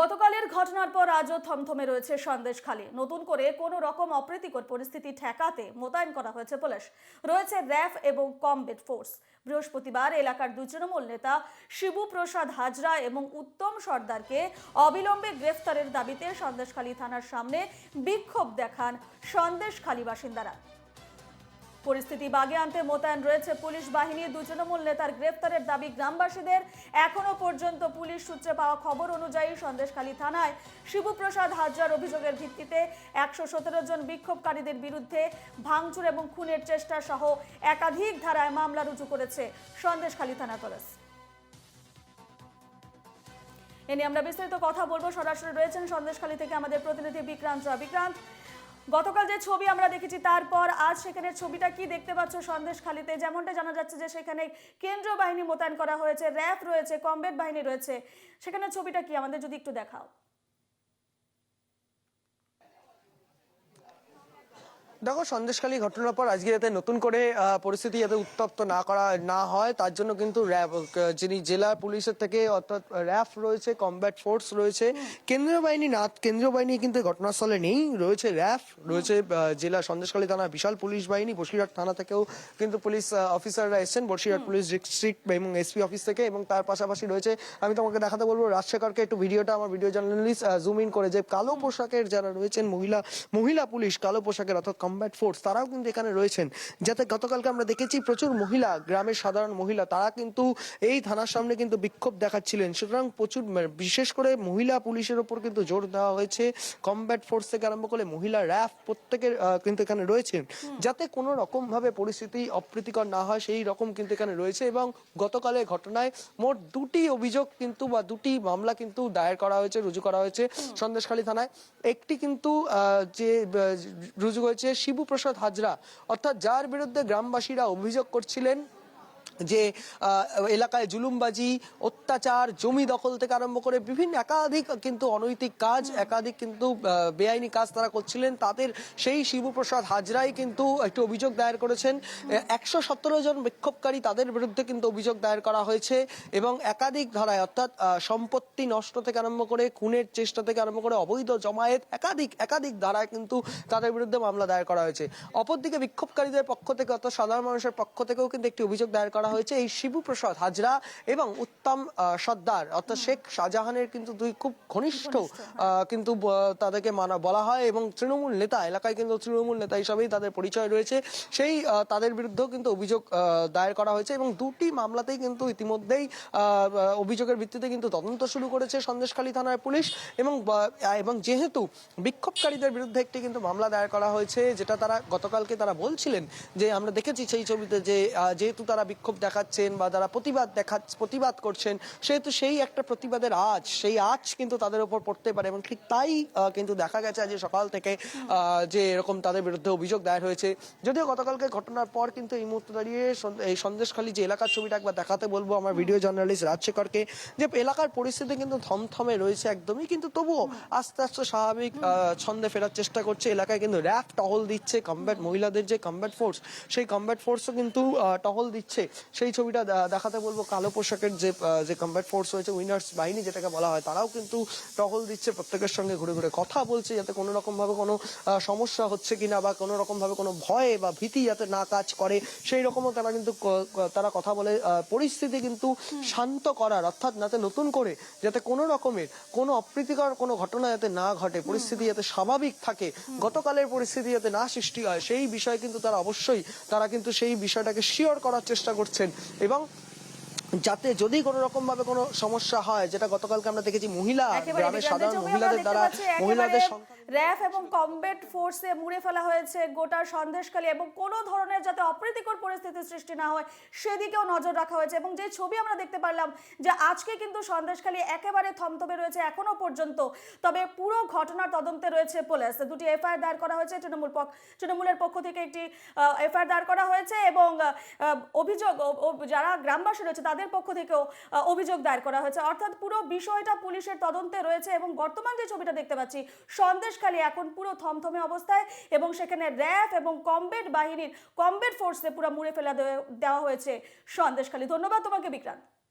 গতকালের ঘটনার পর আজও থমথমে রয়েছে সন্দেশখালী। নতুন করে কোনো রকম অপ্রীতিকর পরিস্থিতি ঠেকাতে মোতায়েন করা হয়েছে পুলিশ। রয়েছে র্যাফ এবং কমবেট ফোর্স। বৃহস্পতিবার এলাকার দুই তৃণমূল নেতা শিবু প্রসাদ হাজরা এবং উত্তম সর্দারকে অবিলম্বে গ্রেফতারের দাবিতে সন্দেশখালী থানার সামনে বিক্ষোভ দেখান সন্দেশখালী বাসিন্দারা। পরিস্থিতি বাগে আনতে মোতায়েন রয়েছে পুলিশ বাহিনী। দুই তৃণমূল নেতার গ্রেফতারের দাবি গ্রামবাসীদের। এখনও পর্যন্ত পুলিশ সূত্রে পাওয়া খবর অনুযায়ী সন্দেশখালী থানায় শিবপ্রসাদ হাজরার অভিযোগের ভিত্তিতে একশো সতেরো জন বিক্ষোভকারীদের বিরুদ্ধে ভাঙচুর এবং খুনের চেষ্টা সহ একাধিক ধারায় মামলা রুজু করেছে সন্দেশখালী থানা পুলিশ। এ নিয়ে আমরা বিস্তারিত কথা বলব। সরাসরি রয়েছেন সন্দেশখালী থেকে আমাদের প্রতিনিধি বিক্রান্ত। বিক্রান্ত গতকাল যে ছবি আমরা দেখেছি, তারপর আজ সেখানে ছবিটা কি দেখতে পাচ্ছ সন্দেশখালিতে? যেমনটা জানা যাচ্ছে যে সেখানে কেন্দ্রীয় বাহিনী মোতায়েন করা হয়েছে র্যাফ রয়েছে কমবেট বাহিনী রয়েছে। সেখানে ছবিটা কি? আমাদের যদি একটু দেখাও। দেখো সন্দেশকালী ঘটনার পর আজকে যাতে নতুন করে পরিস্থিতি যাতে উত্তপ্ত না করা না হয় তার জন্য কিন্তু র্যাব যিনি জেলা পুলিশের থেকে অর্থাৎ র্যাফ রয়েছে কমব্যাট ফোর্স রয়েছে কেন্দ্রীয় বাহিনী না কেন্দ্রীয় বাহিনী কিন্তু ঘটনাস্থলে নেই রয়েছে র্যাফ রয়েছে জেলা সন্দেশখালী থানা বিশাল পুলিশ বাহিনী বসিরহাট থানা থেকেও কিন্তু পুলিশ অফিসাররা এসেছেন বসিরহাট পুলিশ ডিস্ট্রিক্ট এবং এসপি অফিস থেকে এবং তার পাশাপাশি রয়েছে আমি তোমাকে দেখাতে বলব রাজশেখরকে একটু ভিডিওটা আমার ভিডিও জার্নালিস্ট জুম ইন করে যে কালো পোশাকের যারা রয়েছেন মহিলা মহিলা পুলিশ কালো পোশাকের অর্থাৎ কমব্যাট ফোর্স তারাও কিন্তু এখানে রয়েছেন। যাতে গতকালকে আমরা দেখেছি প্রচুর মহিলা গ্রামের সাধারণ মহিলা তারা কিন্তু এই থানার সামনে কিন্তু বিক্ষোভ দেখাচ্ছিলেন। সুতরাং প্রচুর মানে বিশেষ করে মহিলা পুলিশের ওপর কিন্তু জোর দেওয়া হয়েছে। কমব্যাট ফোর্স থেকে আরম্ভ করে মহিলা র্যাফ প্রত্যেকের কিন্তু এখানে রয়েছেন। যাতে কোনো রকম ভাবে পরিস্থিতি অপ্রীতিকর না হয় সেই রকম কিন্তু এখানে রয়েছে এবং গতকালের ঘটনায় মোট দুটি অভিযোগ কিন্তু বা দুটি মামলা কিন্তু দায়ের করা হয়েছে রুজু করা হয়েছে সন্দেশখালী থানায়। একটি কিন্তু যে রুজু হয়েছে শিবু প্রসাদ হাজরা অর্থাৎ যার বিরুদ্ধে গ্রামবাসীরা অভিযোগ করছিলেন যে এলাকায় জুলুমবাজি অত্যাচার জমি দখল থেকে আরম্ভ করে বিভিন্ন একাধিক কিন্তু অনৈতিক কাজ একাধিক কিন্তু বেআইনি কাজ তারা করছিলেন। তাদের সেই শিবপ্রসাদ হাজরাই কিন্তু একটি অভিযোগ দায়ের করেছেন। একশো সতেরো জন বিক্ষোভকারী তাদের বিরুদ্ধে কিন্তু অভিযোগ দায়ের করা হয়েছে এবং একাধিক ধারায় অর্থাৎ সম্পত্তি নষ্ট থেকে আরম্ভ করে খুনের চেষ্টা থেকে আরম্ভ করে অবৈধ জমায়েত একাধিক একাধিক ধারায় কিন্তু তাদের বিরুদ্ধে মামলা দায়ের করা হয়েছে। অপরদিকে বিক্ষোভকারীদের পক্ষ থেকে অর্থাৎ সাধারণ মানুষের পক্ষ থেকেও কিন্তু একটি অভিযোগ দায়ের করা হয়েছে এই শিবু প্রসাদ হাজরা এবং উত্তম সর্দার। অর্থাৎ শেখ শাহজাহানের কিন্তু দুই খুব ঘনিষ্ঠ কিন্তু তাদেরকে মানা বলা হয় এবং তৃণমূল নেতা এলাকায় কিন্তু তৃণমূল নেতা হিসাবেই তাদের পরিচয় রয়েছে। সেই তাদের বিরুদ্ধেও কিন্তু অভিযোগ দায়ের করা হয়েছে এবং দুটি মামলাতেই কিন্তু ইতিমধ্যেই অভিযোগের ভিত্তিতে কিন্তু তদন্ত শুরু করেছে সন্দেশখালী থানার পুলিশ এবং এবং যেহেতু বিক্ষোভকারীদের বিরুদ্ধে একটি কিন্তু মামলা দায়ের করা হয়েছে যেটা তারা গতকালকে তারা বলছিলেন যে আমরা দেখেছি সেই ছবিতে যে যেহেতু তারা বিক্ষোভ দেখাচ্ছেন বা তারা প্রতিবাদ দেখা প্রতিবাদ করছেন সেহেতু সেই একটা প্রতিবাদের আজ সেই আজ কিন্তু তাদের উপর পড়তে পারে। এবং ঠিক তাই কিন্তু দেখা গেছে আজ সকাল থেকে যে এরকম তাদের বিরুদ্ধে অভিযোগ দায়ের হয়েছে। যদিও গতকালকে ঘটনার পর কিন্তু এই মুহূর্তে দাঁড়িয়ে এই সন্দেশখালী যে এলাকার ছবিটা একবার দেখাতে বলব আমার ভিডিও জার্নালিস্ট রাজশেখরকে যে এলাকার পরিস্থিতি কিন্তু থমথমে রয়েছে একদমই কিন্তু তবুও আস্তে আস্তে স্বাভাবিক ছন্দে ফেরার চেষ্টা করছে। এলাকায় কিন্তু র্যাফ টহল দিচ্ছে কমব্যাট মহিলাদের যে কমব্যাট ফোর্স সেই কমব্যাট ফোর্সও কিন্তু টহল দিচ্ছে। সেই ছবিটা দেখাতে বলব কালো পোশাকের যে যে কমব্যাট ফোর্স রয়েছে উইনার্স বাহিনী যেটাকে বলা হয় তারাও কিন্তু টহল দিচ্ছে প্রত্যেকের সঙ্গে ঘুরে ঘুরে। কথা বলছে যাতে কোনো রকম ভাবে কোনো সমস্যা হচ্ছে কিনা বা কোনো রকম ভাবে কোনো ভয় বা ভীতি যাতে না কাজ করে সেই রকমও তারা কিন্তু তারা কথা বলে পরিস্থিতি কিন্তু শান্ত করার অর্থাৎ যাতে নতুন করে যাতে কোনো রকমের কোনো অপ্রীতিকর কোনো ঘটনা যাতে না ঘটে পরিস্থিতি যাতে স্বাভাবিক থাকে গতকালের পরিস্থিতি যাতে না সৃষ্টি হয় সেই বিষয়ে কিন্তু তারা অবশ্যই তারা কিন্তু সেই বিষয়টাকে শিওর করার চেষ্টা করছেন এবং যাতে যদি কোনো রকম ভাবে কোনো সমস্যা হয় যেটা গতকালকে আমরা দেখেছি মহিলা গ্রামের সাধারণ মহিলাদের দ্বারা মহিলাদের র্যাফ এবং কমবেট ফোর্সে মুড়ে ফেলা হয়েছে গোটা সন্দেশখালী এবং কোনো ধরনের যাতে অপ্রীতিকর পরিস্থিতির সৃষ্টি না হয় সেদিকেও নজর রাখা হয়েছে। এবং যে ছবি আমরা দেখতে পারলাম যে আজকে কিন্তু সন্দেশখালী একেবারে থমথমে রয়েছে এখনও পর্যন্ত। তবে পুরো ঘটনার তদন্তে রয়েছে পুলিশ। দুটি এফআইআর দায়ের করা হয়েছে তৃণমূল পক্ষ তৃণমূলের পক্ষ থেকে একটি এফআইআর দায়ের করা হয়েছে এবং অভিযোগ যারা গ্রামবাসী রয়েছে তাদের পক্ষ থেকেও অভিযোগ দায়ের করা হয়েছে। অর্থাৎ পুরো বিষয়টা পুলিশের তদন্তে রয়েছে এবং বর্তমান যে ছবিটা দেখতে পাচ্ছি, সন্দেশখালী এখন পুরো থমথমে অবস্থায় এবং সেখানে র্যাফ এবং কমবেট বাহিনীর কমবেট ফোর্সে পুরো মুড়ে ফেলা দেওয়া হয়েছে সন্দেশখালী। ধন্যবাদ তোমাকে, বিক্রান্ত।